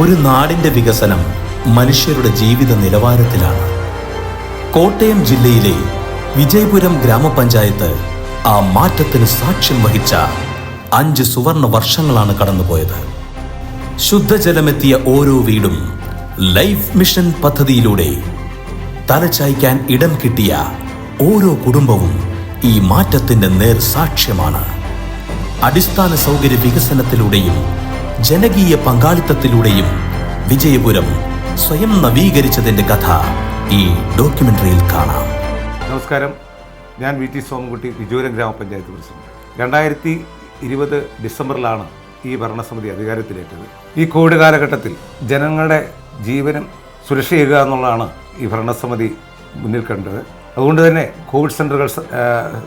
ഒരു നാടിന്റെ വികസനം മനുഷ്യരുടെ ജീവിത നിലവാരത്തിലാണ്. കോട്ടയം ജില്ലയിലെ വിജയപുരം ഗ്രാമപഞ്ചായത്ത് ആ മാറ്റത്തിന് സാക്ഷ്യം വഹിച്ച അഞ്ച് സുവർണ വർഷങ്ങളാണ് കടന്നുപോയത്. ശുദ്ധജലമെത്തിയ ഓരോ വീടും ലൈഫ് മിഷൻ പദ്ധതിയിലൂടെ തലചായ്ക്കാൻ ഇടം കിട്ടിയ ഓരോ കുടുംബവും ഈ മാറ്റത്തിന്റെ നേർ സാക്ഷ്യമാണ് അടിസ്ഥാന സൗകര്യ വികസനത്തിലൂടെയും ജനകീയ പങ്കാളിത്തത്തിലൂടെയും വിജയപുരം സ്വയം നവീകരിച്ചതിന്റെ കഥ ഈ ഡോക്യുമെന്ററിയിൽ കാണാം. നമസ്കാരം. ഞാൻ വി ടി സോമൻകുട്ടി വിജയപുരം ഗ്രാമപഞ്ചായത്ത് പ്രസിഡന്റ്. രണ്ടായിരത്തി ഇരുപത് ഡിസംബറിലാണ് ഈ ഭരണസമിതി അധികാരത്തിലേറ്റത്. ഈ കോവിഡ് കാലഘട്ടത്തിൽ ജനങ്ങളുടെ ജീവനും സുരക്ഷ ചെയ്യുക എന്നുള്ളതാണ് ഈ ഭരണസമിതി മുന്നിൽ കണ്ടത്. അതുകൊണ്ട് തന്നെ കോവിഡ് സെന്ററുകൾ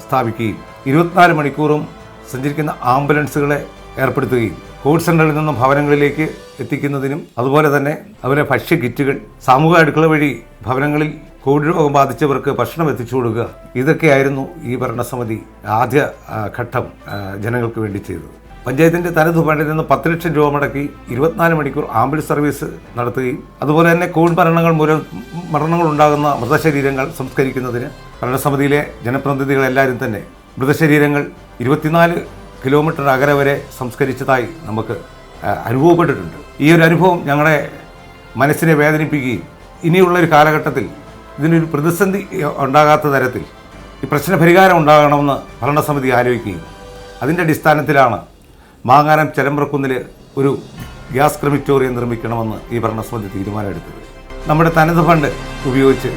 സ്ഥാപിക്കുകയും ഇരുപത്തിനാല് മണിക്കൂറും സഞ്ചരിക്കുന്ന ആംബുലൻസുകളെ ഏർപ്പെടുത്തുകയും കോവിഡ് സെന്ററിൽ നിന്നും ഭവനങ്ങളിലേക്ക് എത്തിക്കുന്നതിനും അതുപോലെ തന്നെ അവരെ ഭക്ഷ്യ കിറ്റുകൾ സാമൂഹ്യ അടുക്കള വഴി ഭവനങ്ങളിൽ കോവിഡ് രോഗം ബാധിച്ചവർക്ക് ഭക്ഷണം എത്തിച്ചു കൊടുക്കുക. ഇതൊക്കെയായിരുന്നു ഈ ഭരണസമിതി ആദ്യ ഘട്ടം ജനങ്ങൾക്ക് വേണ്ടി ചെയ്തത്. പഞ്ചായത്തിന്റെ തനത് ഫണ്ടിൽ നിന്ന് പത്ത് ലക്ഷം രൂപ മുടക്കി ഇരുപത്തിനാല് മണിക്കൂർ ആംബുലൻസ് സർവീസ് നടത്തുകയും അതുപോലെ തന്നെ കോവിഡ് മരണങ്ങൾ മൂലം മരണങ്ങൾ ഉണ്ടാകുന്ന മൃതശരീരങ്ങൾ സംസ്കരിക്കുന്നതിന് ഭരണസമിതിയിലെ ജനപ്രതിനിധികളെല്ലാവരും തന്നെ മൃതശരീരങ്ങൾ ഇരുപത്തിനാല് കിലോമീറ്റർ അകലെ വരെ സംസ്കരിച്ചതായി നമുക്ക് അനുഭവപ്പെട്ടിട്ടുണ്ട്. ഈ ഒരു അനുഭവം ഞങ്ങളുടെ മനസ്സിനെ വേദനിപ്പിക്കുകയും ഇനിയുള്ളൊരു കാലഘട്ടത്തിൽ ഇതിനൊരു പ്രതിസന്ധി ഉണ്ടാകാത്ത തരത്തിൽ ഈ പ്രശ്ന പരിഹാരം ഉണ്ടാകണമെന്ന് ഭരണസമിതി ആലോചിക്കുകയും അതിന്റെ അടിസ്ഥാനത്തിലാണ് മാങ്ങാനം ചെലമ്പ്രക്കുന്നിൽ ഒരു ഗ്യാസ് ക്രമിറ്റോറിയം നിർമ്മിക്കണമെന്ന് ഈ ഭരണസമിതി തീരുമാനമെടുത്തത്. നമ്മുടെ തനത് ഫണ്ട് ഉപയോഗിച്ച്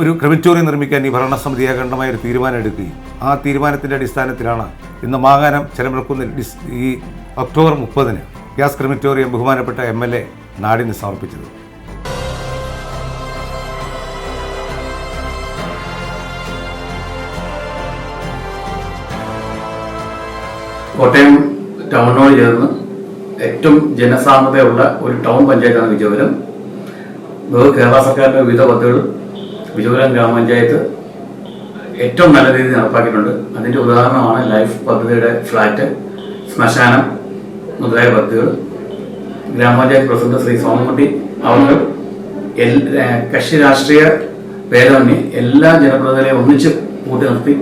ഒരു ക്രെമിറ്റോറിയം നിർമ്മിക്കാൻ ഈ ഭരണസമിതി ഏകണ്ഠമായ ഒരു തീരുമാനം എടുക്കുകയും ആ തീരുമാനത്തിന്റെ അടിസ്ഥാനത്തിലാണ് ഇന്ന് മാങ്ങാനം ചെലമ്പ്രക്കുന്നിൽ ഈ ഒക്ടോബർ മുപ്പതിന് ഗ്യാസ് ക്രെമിറ്റോറിയം ബഹുമാനപ്പെട്ട എം എൽ എ നാടിന് സമർപ്പിച്ചത്. കോട്ടയം ടൗണിനോട് ചേർന്ന് ഏറ്റവും ജനസാന്ദ്രതയുള്ള ഒരു ടൗൺ പഞ്ചായത്താണ് വിജയപുരം കേരള സർക്കാരിന്റെ വിവിധ പദ്ധതികൾ വിജയപുരം ഗ്രാമപഞ്ചായത്ത് ഏറ്റവും നല്ല രീതിയിൽ നടപ്പാക്കിയിട്ടുണ്ട്. അതിന്റെ ഉദാഹരണമാണ് ലൈഫ് പദ്ധതിയുടെ ഫ്ലാറ്റ് ശ്മശാനം മുതലായ പദ്ധതികൾ. ഗ്രാമപഞ്ചായത്ത് പ്രസിഡന്റ് ശ്രീ സോമൻകുട്ടി അവർ കക്ഷി രാഷ്ട്രീയ ഭേദമന്യേ എല്ലാ ജനപ്രതിനിധികളെയും ഒന്നിച്ച് കൂട്ടി നിർത്തി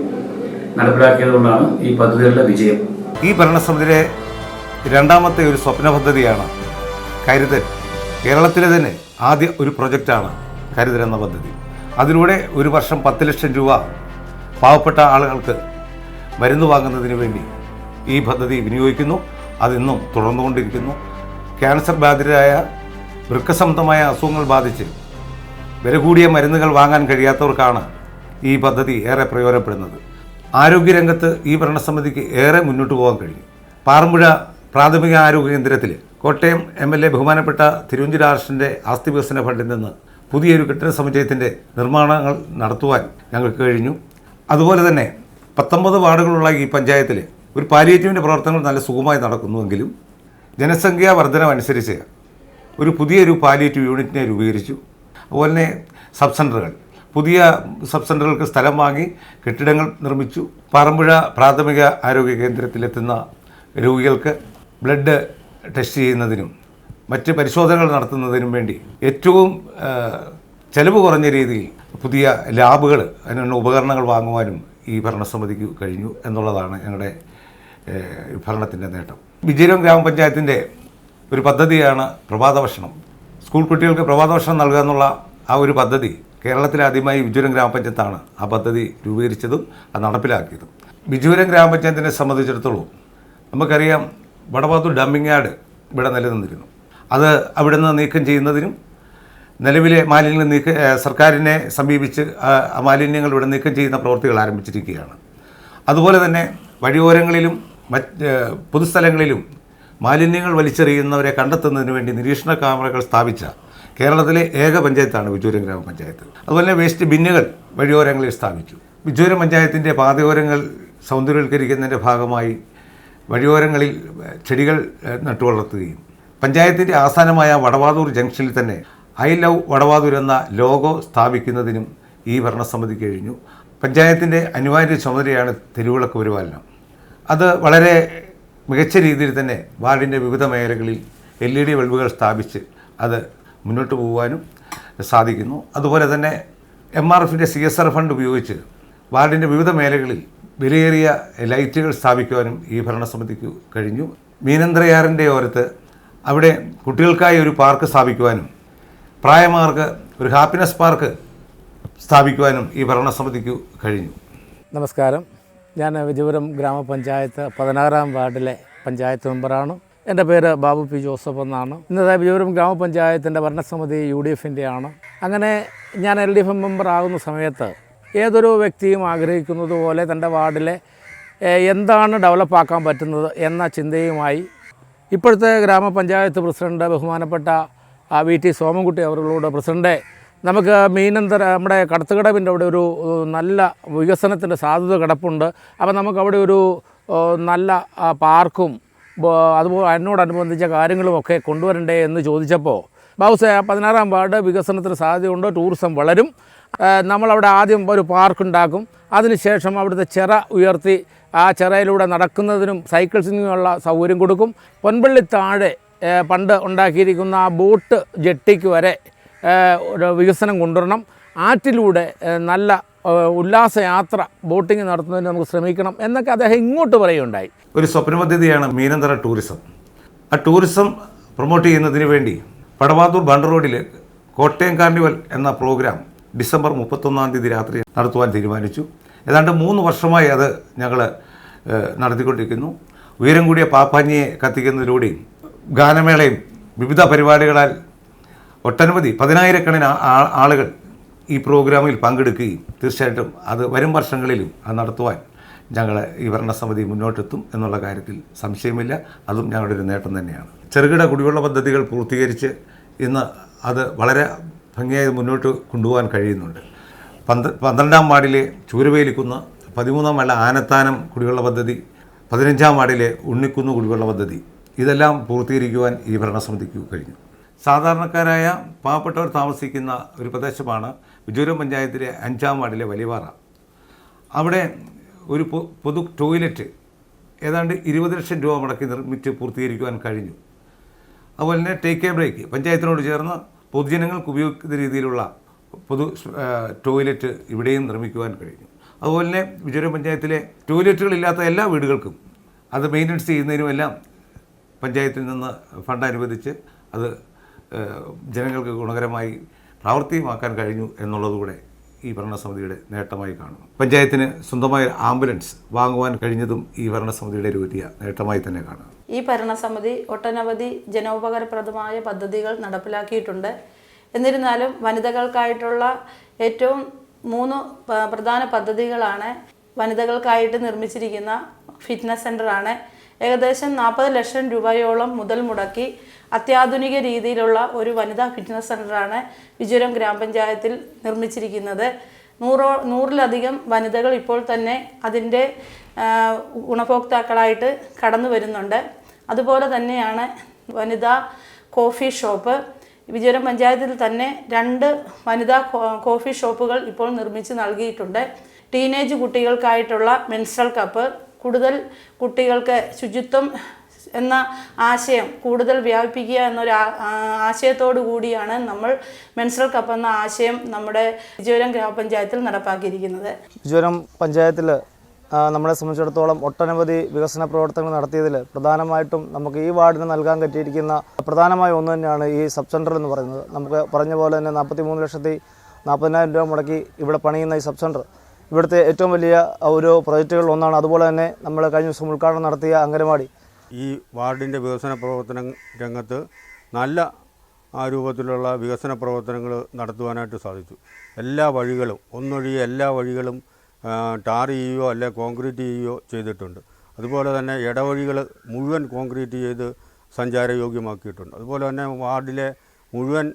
നടപ്പിലാക്കിയതുകൊണ്ടാണ് ഈ പദ്ധതികളുടെ വിജയം. ഈ ഭരണസമിതിയിലെ രണ്ടാമത്തെ ഒരു സ്വപ്ന പദ്ധതിയാണ് കരുതൽ. കേരളത്തിലെ തന്നെ ആദ്യ ഒരു പ്രൊജക്റ്റാണ് കരുതൽ എന്ന പദ്ധതി. അതിലൂടെ ഒരു വർഷം പത്ത് ലക്ഷം രൂപ പാവപ്പെട്ട ആളുകൾക്ക് മരുന്ന് വാങ്ങുന്നതിന് വേണ്ടി ഈ പദ്ധതി വിനിയോഗിക്കുന്നു. അതിന്നും തുടർന്നുകൊണ്ടിരിക്കുന്നു. ക്യാൻസർ ബാധിതരായ വൃക്കസംബന്ധമായ അസുഖങ്ങൾ ബാധിച്ച് വില കൂടിയ മരുന്നുകൾ വാങ്ങാൻ കഴിയാത്തവർക്കാണ് ഈ പദ്ധതി ഏറെ പ്രയോജനപ്പെടുന്നത്. ആരോഗ്യരംഗത്ത് ഈ ഭരണസമിതിക്ക് ഏറെ മുന്നോട്ട് പോകാൻ കഴിയും. പാറമ്പുഴ പ്രാഥമിക ആരോഗ്യ കേന്ദ്രത്തിൽ കോട്ടയം എം എൽ എ ബഹുമാനപ്പെട്ട തിരുവഞ്ചിരാർഷന്റെ ആസ്തി വികസന ഫണ്ടിൽ നിന്ന് പുതിയൊരു കെട്ടിട സമുച്ചയത്തിന്റെ നിർമ്മാണങ്ങൾ നടത്തുവാൻ ഞങ്ങൾക്ക് കഴിഞ്ഞു. അതുപോലെ തന്നെ പത്തൊമ്പത് വാർഡുകളുള്ള ഈ പഞ്ചായത്തിൽ ഒരു പാലിയേറ്റീവിന്റെ പ്രവർത്തനങ്ങൾ നല്ല സുഖമായി നടക്കുന്നുവെങ്കിലും ജനസംഖ്യാ വർധനമനുസരിച്ച് ഒരു പുതിയൊരു പാലിയേറ്റീവ് യൂണിറ്റിനെ രൂപീകരിച്ചു. അതുപോലെ തന്നെ സബ് സെന്ററുകൾ പുതിയ സബ് സെന്ററുകൾക്ക് സ്ഥലം വാങ്ങി കെട്ടിടങ്ങൾ നിർമ്മിച്ചു. പാറമ്പുഴ പ്രാഥമിക ആരോഗ്യ കേന്ദ്രത്തിലെത്തുന്ന രോഗികൾക്ക് ബ്ലഡ് ടെസ്റ്റ് ചെയ്യുന്നതിനും മറ്റ് പരിശോധനകൾ നടത്തുന്നതിനും വേണ്ടി ഏറ്റവും ചെലവ് കുറഞ്ഞ രീതിയിൽ പുതിയ ലാബുകൾ അതിനുള്ള ഉപകരണങ്ങൾ വാങ്ങുവാനും ഈ ഭരണസമിതിക്ക് കഴിഞ്ഞു എന്നുള്ളതാണ് ഞങ്ങളുടെ ഭരണത്തിന്റെ നേട്ടം. വിജയപുരം ഗ്രാമപഞ്ചായത്തിന്റെ ഒരു പദ്ധതിയാണ് പ്രഭാത ഭക്ഷണം സ്കൂൾ കുട്ടികൾക്ക് പ്രഭാത ഭക്ഷണം നൽകുക എന്നുള്ള ആ ഒരു പദ്ധതി കേരളത്തിൽ ആദ്യമായി വിജയപുരം ഗ്രാമപഞ്ചായത്താണ് ആ പദ്ധതി രൂപീകരിച്ചതും അത് നടപ്പിലാക്കിയതും. വിജുരം ഗ്രാമപഞ്ചായത്തിനെ സംബന്ധിച്ചിടത്തോളം നമുക്കറിയാം വടവാത്തൂർ ഡംപിംഗ് യാർഡ് ഇവിടെ നിലനിന്നിരുന്നു. അത് അവിടെ നിന്ന് നീക്കം ചെയ്യുന്നതിനും നിലവിലെ മാലിന്യങ്ങൾ നീക്ക സർക്കാരിനെ സമീപിച്ച് മാലിന്യങ്ങൾ ഇവിടെ നീക്കം ചെയ്യുന്ന പ്രവൃത്തികൾ ആരംഭിച്ചിരിക്കുകയാണ്. അതുപോലെ തന്നെ വഴിയോരങ്ങളിലും മറ്റ് പൊതുസ്ഥലങ്ങളിലും മാലിന്യങ്ങൾ വലിച്ചെറിയുന്നവരെ കണ്ടെത്തുന്നതിന് വേണ്ടി നിരീക്ഷണ ക്യാമറകൾ സ്ഥാപിച്ച കേരളത്തിലെ ഏക പഞ്ചായത്താണ് വിജൂരം ഗ്രാമപഞ്ചായത്ത്. അതുപോലെ വേസ്റ്റ് ബിന്നുകൾ വഴിയോരങ്ങളിൽ സ്ഥാപിച്ചു. വിജൂരം പഞ്ചായത്തിന്റെ പാതയോരങ്ങൾ സൗന്ദര്യവൽക്കരിക്കുന്നതിന്റെ ഭാഗമായി വഴിയോരങ്ങളിൽ ചെടികൾ നട്ടുവളർത്തുകയും പഞ്ചായത്തിന്റെ ആസ്ഥാനമായ വടവാതൂർ ജംഗ്ഷനിൽ തന്നെ ഐ ലവ് വടവാതൂർ എന്ന ലോഗോ സ്ഥാപിക്കുന്നതിനും ഈ ഭരണസമിതി കഴിഞ്ഞു. പഞ്ചായത്തിന്റെ അനിവാര്യ ചുമതലയാണ് തെരുവിളക്ക് പരിപാലനം. അത് വളരെ മികച്ച രീതിയിൽ തന്നെ വാർഡിന്റെ വിവിധ മേഖലകളിൽ എൽ ഇ ഡി ബൾബുകൾ സ്ഥാപിച്ച് അത് മുന്നോട്ട് പോകുവാനും സാധിക്കുന്നു. അതുപോലെ തന്നെ എം ആർ എഫിന്റെ സി എസ് ആർ ഫണ്ട് ഉപയോഗിച്ച് വാർഡിന്റെ വിവിധ മേഖലകളിൽ വിലയേറിയ ലൈറ്റുകൾ സ്ഥാപിക്കുവാനും ഈ ഭരണസമിതിക്ക് കഴിഞ്ഞു. മീനന്ത്രയാറിന്റെ ഓരത്ത് അവിടെ കുട്ടികൾക്കായി ഒരു പാർക്ക് സ്ഥാപിക്കുവാനും പ്രായമാർക്ക് ഒരു ഹാപ്പിനെസ് പാർക്ക് സ്ഥാപിക്കുവാനും ഈ ഭരണസമിതിക്ക് കഴിഞ്ഞു. നമസ്കാരം. ഞാൻ വിജയപുരം ഗ്രാമപഞ്ചായത്ത് പതിനാറാം വാർഡിലെ പഞ്ചായത്ത് മെമ്പറാണ്. എന്റെ പേര് ബാബു പി ജോസഫ് എന്നാണ്. ഇന്നത്തെ വിജയപുരം ഗ്രാമപഞ്ചായത്തിന്റെ ഭരണസമിതി യു ഡി എഫിന്റെയാണ് അങ്ങനെ ഞാൻ എൽ ഡി എഫ് മെമ്പർ ആകുന്ന സമയത്ത് ഏതൊരു വ്യക്തിയും ആഗ്രഹിക്കുന്നത് പോലെ തന്റെ വാർഡിലെ എന്താണ് ഡെവലപ്പാക്കാൻ പറ്റുന്നത് എന്ന ചിന്തയുമായി ഇപ്പോഴത്തെ ഗ്രാമപഞ്ചായത്ത് പ്രസിഡന്റ് ബഹുമാനപ്പെട്ട വി ടി സോമൻകുട്ടി അവരോട് പ്രസിഡന്റ് നമുക്ക് മീനന്തര നമ്മുടെ കടത്തുകടവിന്റെ അവിടെ ഒരു നല്ല വികസനത്തിന്റെ സാധ്യത കിടപ്പുണ്ട്. അപ്പോൾ നമുക്കവിടെ ഒരു നല്ല പാർക്കും അതുപോലെ അതിനോടനുബന്ധിച്ച കാര്യങ്ങളുമൊക്കെ കൊണ്ടുവരണ്ടേ എന്ന് ചോദിച്ചപ്പോൾ ബൗസ പതിനാറാം വാർഡ് വികസനത്തിന് സാധ്യതയുണ്ട് ടൂറിസം വളരും. നമ്മളവിടെ ആദ്യം ഒരു പാർക്ക് ഉണ്ടാക്കും അതിനുശേഷം അവിടുത്തെ ചിറ ഉയർത്തി ആ ചിറയിലൂടെ നടക്കുന്നതിനും സൈക്കിൾസിനുമുള്ള സൗകര്യം കൊടുക്കും. പൊൻപള്ളി താഴെ പണ്ട് ഉണ്ടാക്കിയിരിക്കുന്ന ആ ബോട്ട് ജെട്ടിക്ക് വരെ ഒരു വികസനം കൊണ്ടുവരണം. ആറ്റിലൂടെ നല്ല ഉല്ലാസയാത്ര ബോട്ടിംഗ് നടത്തുന്നതിന് നമുക്ക് ശ്രമിക്കണം എന്നൊക്കെ അദ്ദേഹം ഇങ്ങോട്ട് പറയുകയുണ്ടായി. ഒരു സ്വപ്ന പദ്ധതിയാണ് മീനന്തറ ടൂറിസം. ആ ടൂറിസം പ്രൊമോട്ട് ചെയ്യുന്നതിന് വേണ്ടി പടവാതൂർ ബണ്ട് റോഡിൽ കോട്ടയം കാർണിവൽ എന്ന പ്രോഗ്രാം ഡിസംബർ മുപ്പത്തൊന്നാം തീയതി രാത്രി നടത്തുവാൻ തീരുമാനിച്ചു. ഏതാണ്ട് മൂന്ന് വർഷമായി അത് ഞങ്ങൾ നടത്തിക്കൊണ്ടിരിക്കുന്നു. ഉയരം കൂടിയ പാപ്പാഞ്ഞിയെ കത്തിക്കുന്നതിലൂടെയും ഗാനമേളയും വിവിധ പരിപാടികളാൽ ഒട്ടനവധി പതിനായിരക്കണക്കിന് ആളുകൾ ഈ പ്രോഗ്രാമിൽ പങ്കെടുക്കുകയും തീർച്ചയായിട്ടും അത് വരും വർഷങ്ങളിലും അത് നടത്തുവാൻ ഞങ്ങൾ ഈ ഭരണസമിതി മുന്നോട്ടെത്തും എന്നുള്ള കാര്യത്തിൽ സംശയമില്ല. അതും ഞങ്ങളുടെ ഒരു നേട്ടം തന്നെയാണ്. ചെറുകിട കുടിവെള്ള പദ്ധതികൾ പൂർത്തീകരിച്ച് ഇന്ന് അത് വളരെ ഭംഗിയായി മുന്നോട്ട് കൊണ്ടുപോകാൻ കഴിയുന്നുണ്ട്. പന്ത്ര പന്ത്രണ്ടാം വാർഡിലെ ചൂരവേലിക്കുന്ന് പതിമൂന്നാം വാർഡിലെ ആനത്താനം കുടിവെള്ള പദ്ധതി പതിനഞ്ചാം വാർഡിലെ ഉണ്ണിക്കുന്ന് കുടിവെള്ള പദ്ധതി ഇതെല്ലാം പൂർത്തീകരിക്കുവാൻ ഈ ഭരണസമിതിക്ക് കഴിഞ്ഞു. സാധാരണക്കാരായ പാവപ്പെട്ടവർ താമസിക്കുന്ന ഒരു പ്രദേശമാണ് വിജൂരം പഞ്ചായത്തിലെ അഞ്ചാം വാർഡിലെ വലിയപാറ അവിടെ ഒരു പൊതു ടോയ്ലറ്റ് ഏതാണ്ട് ഇരുപത് ലക്ഷം രൂപ മുടക്കി നിർമ്മിച്ച് പൂർത്തീകരിക്കുവാൻ കഴിഞ്ഞു. അതുപോലെ തന്നെ ടേക്ക് എ ബ്രേക്ക് പഞ്ചായത്തിനോട് ചേർന്ന് പൊതുജനങ്ങൾക്ക് ഉപയോഗിക്കുന്ന രീതിയിലുള്ള പൊതു ടോയ്ലറ്റ് ഇവിടെയും നിർമ്മിക്കുവാൻ കഴിഞ്ഞു. അതുപോലെ തന്നെ വിജയപുരം പഞ്ചായത്തിലെ ടോയ്ലറ്റുകളില്ലാത്ത എല്ലാ വീടുകൾക്കും അത് മെയിന്റനൻസ് ചെയ്യുന്നതിനുമെല്ലാം പഞ്ചായത്തിൽ നിന്ന് ഫണ്ട് അനുവദിച്ച് അത് ജനങ്ങൾക്ക് ഗുണകരമായി പ്രാവർത്തികമാക്കാൻ കഴിഞ്ഞു എന്നുള്ളതുകൂടെ ഈ ഭരണസമിതിയുടെ നേട്ടമായി കാണുന്നു. പഞ്ചായത്തിന് സ്വന്തമായ ആംബുലൻസ് വാങ്ങുവാൻ കഴിഞ്ഞതും ഈ ഭരണസമിതിയുടെ ഒരു വലിയ നേട്ടമായി തന്നെ കാണുന്നു. ഈ ഭരണസമിതി ഒട്ടനവധി ജനോപകാരപ്രദമായ പദ്ധതികൾ നടപ്പിലാക്കിയിട്ടുണ്ട്. എന്നിരുന്നാലും വനിതകൾക്കായിട്ടുള്ള ഏറ്റവും മൂന്ന് പ്രധാന പദ്ധതികളാണ് വനിതകൾക്കായിട്ട് നിർമ്മിച്ചിരിക്കുന്ന ഫിറ്റ്നസ് സെന്ററാണ് ഏകദേശം നാൽപ്പത് ലക്ഷം രൂപയോളം മുതൽ മുടക്കി അത്യാധുനിക രീതിയിലുള്ള ഒരു വനിതാ ഫിറ്റ്നസ് സെന്ററാണ് വിജുരം ഗ്രാമപഞ്ചായത്തിൽ നിർമ്മിച്ചിരിക്കുന്നത്. നൂറോ നൂറിലധികം വനിതകൾ ഇപ്പോൾ തന്നെ അതിന്റെ ഗുണഭോക്താക്കളായിട്ട് കടന്നു വരുന്നുണ്ട് അതുപോലെ തന്നെയാണ് വനിതാ കോഫി ഷോപ്പ്. വിജയപുരം പഞ്ചായത്തിൽ തന്നെ രണ്ട് വനിതാ കോഫി ഷോപ്പുകൾ ഇപ്പോൾ നിർമ്മിച്ച് നൽകിയിട്ടുണ്ട്. ടീനേജ് കുട്ടികൾക്കായിട്ടുള്ള മെൻസ്ട്രൽ കപ്പ് കൂടുതൽ കുട്ടികൾക്ക് ശുചിത്വം എന്ന ആശയം കൂടുതൽ വ്യാപിപ്പിക്കുക എന്നൊരു ആശയത്തോടു കൂടിയാണ് നമ്മൾ മെൻസ്ട്രൽ കപ്പ് എന്ന ആശയം നമ്മുടെ വിജയപുരം ഗ്രാമപഞ്ചായത്തിൽ നടപ്പാക്കിയിരിക്കുന്നത്. വിജയപുരം പഞ്ചായത്തിൽ നമ്മളെ സംബന്ധിച്ചിടത്തോളം ഒട്ടനവധി വികസന പ്രവർത്തനങ്ങൾ നടത്തിയതിൽ പ്രധാനമായിട്ടും നമുക്ക് ഈ വാർഡിന് നൽകാൻ പറ്റിയിരിക്കുന്ന പ്രധാനമായ ഒന്ന് തന്നെയാണ് ഈ സബ് സെന്റർ എന്ന് പറയുന്നത്. നമുക്ക് പറഞ്ഞ പോലെ തന്നെ നാൽപ്പത്തി മൂന്ന് ലക്ഷത്തി നാൽപ്പതിനായിരം രൂപ മുടക്കി ഇവിടെ പണിയുന്ന ഈ സബ് സെന്റർ ഇവിടുത്തെ ഏറ്റവും വലിയ ഒരു പ്രൊജക്റ്റുകളിൽ ഒന്നാണ്. അതുപോലെ തന്നെ നമ്മൾ കഴിഞ്ഞ ദിവസം ഉദ്ഘാടനം നടത്തിയ അംഗനവാടി. ഈ വാർഡിന്റെ വികസന പ്രവർത്തന രംഗത്ത് നല്ല ആ രൂപത്തിലുള്ള വികസന പ്രവർത്തനങ്ങൾ നടത്തുവാനായിട്ട് സാധിച്ചു. എല്ലാ വഴികളും ഒന്നൊഴിയ എല്ലാ വഴികളും ടാർ ചെയ്യുകയോ അല്ലെ കോൺക്രീറ്റ് ചെയ്യുകയോ ചെയ്തിട്ടുണ്ട്. അതുപോലെ തന്നെ ഇടവഴികൾ മുഴുവൻ കോൺക്രീറ്റ് ചെയ്ത് സഞ്ചാരയോഗ്യമാക്കിയിട്ടുണ്ട്. അതുപോലെ തന്നെ വാർഡിലെ മുഴുവൻ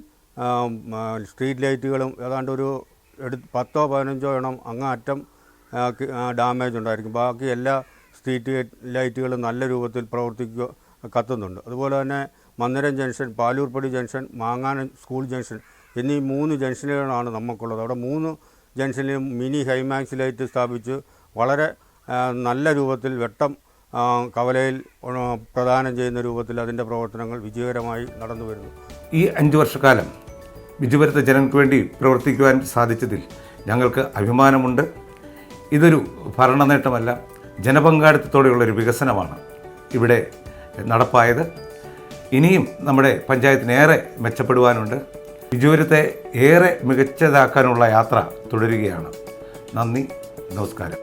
സ്ട്രീറ്റ് ലൈറ്റുകളും ഏതാണ്ട് ഒരു എടു പത്തോ പതിനഞ്ചോ എണ്ണം അങ്ങ് അറ്റം ആ, ക- ആ, ഡാമേജ് ഉണ്ടായിരിക്കും. ബാക്കി എല്ലാ സ്ട്രീറ്റ് ലൈറ്റുകളും നല്ല രൂപത്തിൽ പ്രവർത്തിക്കുക കത്തുന്നുണ്ട്. അതുപോലെ തന്നെ മന്ദിരം ജംഗ്ഷൻ പാലൂർപ്പടി ജംഗ്ഷൻ മാങ്ങാനം സ്കൂൾ ജംഗ്ഷൻ എന്നീ മൂന്ന് ജംഗ്ഷനുകളാണ് നമുക്കുള്ളത്. അവിടെ മൂന്ന് ജംഗ്ഷനിലും മിനി ഹൈമാക്സ് ലൈറ്റ് സ്ഥാപിച്ച് വളരെ നല്ല രൂപത്തിൽ വെട്ടം കവലയിൽ പ്രദാനം ചെയ്യുന്ന രൂപത്തിൽ അതിന്റെ പ്രവർത്തനങ്ങൾ വിജയകരമായി നടന്നു വരുന്നു. ഈ അഞ്ച് വർഷക്കാലം വിജുവരത്തെ ജനങ്ങൾക്ക് വേണ്ടി പ്രവർത്തിക്കുവാൻ സാധിച്ചതിൽ ഞങ്ങൾക്ക് അഭിമാനമുണ്ട്. ഇതൊരു ഭരണ നേട്ടമല്ല ജനപങ്കാളിത്തത്തോടെയുള്ള ഒരു വികസനമാണ് ഇവിടെ നടപ്പായത്. ഇനിയും നമ്മുടെ പഞ്ചായത്തിനേറെ മെച്ചപ്പെടുവാനുണ്ട്. വിജുവരത്തെ ഏറെ മികച്ചതാക്കാനുള്ള യാത്ര തുടരുകയാണ്. നന്ദി നമസ്കാരം.